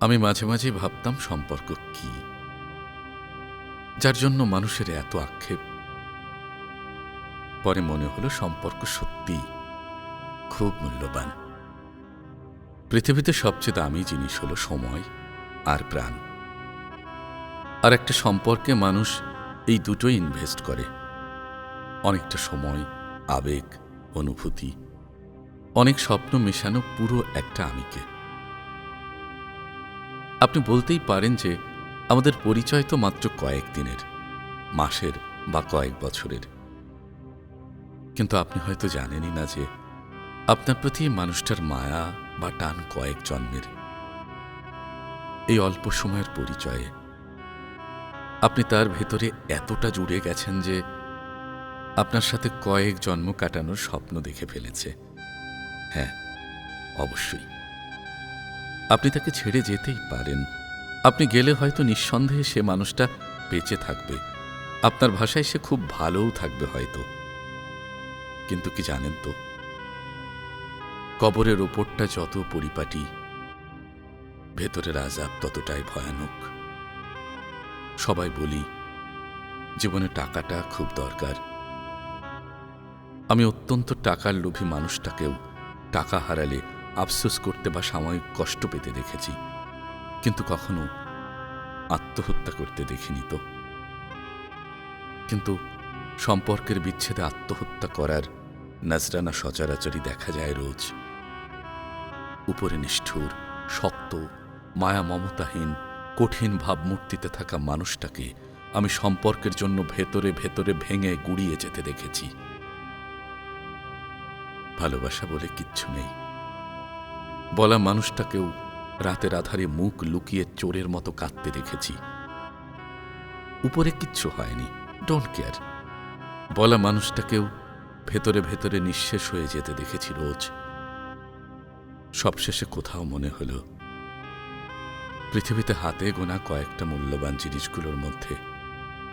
আমি মাঝে মাঝে ভাবতাম সম্পর্ক কি। যার জন্য মানুষের এত আক্ষেপ। পরে মনে হলো সম্পর্ক সত্যি খুব মূল্যবান। পৃথিবীতে সবচেয়ে দামি জিনিস হলো সময় আর প্রাণ। আর একটা সম্পর্কে মানুষ এই দুটোই ইনভেস্ট করে। অনেকটা সময়, আবেগ, অনুভূতি, অনেক স্বপ্ন মেশানো পুরো একটা আমিকে। আপনি বলতেই পারেন যে আমাদের পরিচয় তো মাত্র কয়েক দিনের, মাসের বা কয়েক বছরের। কিন্তু আপনি হয়তো জানেনই না যে আপনার প্রতি মানুষটার মায়া বা টান কয়েক জন্মের। এই অল্প সময়ের পরিচয়ে আপনি তার ভেতরে এতটা জুড়ে গেছেন যে আপনার সাথে কয়েক জন্ম কাটানোর স্বপ্ন দেখে ফেলেছে। হ্যাঁ অবশ্যই। আপনি তাকে ছেড়ে যেতেই পারেন। আপনি গেলে হয়তো নিঃসন্দেহে সে মানুষটা বেঁচে থাকবে। আপনার ভাষায় সে খুব ভালোও থাকবে হয়তো। কিন্তু কি জানেন তো? কবরের ওপরটা যত পরিপাটি, ভেতরের আজাব ততটাই ভয়ানক। সবাই বলি, জীবনে টাকাটা খুব দরকার। আমি অত্যন্ত টাকার লোভী মানুষটাকেও টাকা হারালে আফসোস করতে বা সাময়িক কষ্ট পেতে দেখেছি, কিন্তু কখনো আত্মহত্যা করতে দেখিনি তো। কিন্তু সম্পর্কের বিচ্ছেদে আত্মহত্যা করার নজরানা সচরাচরই দেখা যায় রোজ। উপরে নিষ্ঠুর, শক্ত, মায়া মমতাহীন, কঠিন ভাবমূর্তিতে থাকা মানুষটাকে আমি সম্পর্কের জন্য ভেতরে ভেতরে ভেঙে গুড়িয়ে যেতে দেখেছি। ভালোবাসা বলে কিচ্ছু নেই। বলা মানুষটাকেও রাতের আধারে মুখ লুকিয়ে চোরের মতো কাঁদতে দেখেছি। উপরে কিচ্ছু হয়নি ডোন্ট কেয়ার বলা মানুষটাকেও ভেতরে ভেতরে নিঃশেষ হয়ে যেতে দেখেছি রোজ। সবশেষে কোথাও মনে হলো, পৃথিবীতে হাতে গোনা কয়েকটা মূল্যবান জিনিসগুলোর মধ্যে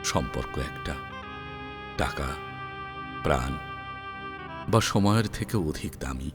সম্পর্ক একটা। টাকা, প্রাণ, বা সময়ের থেকে অধিক দামি।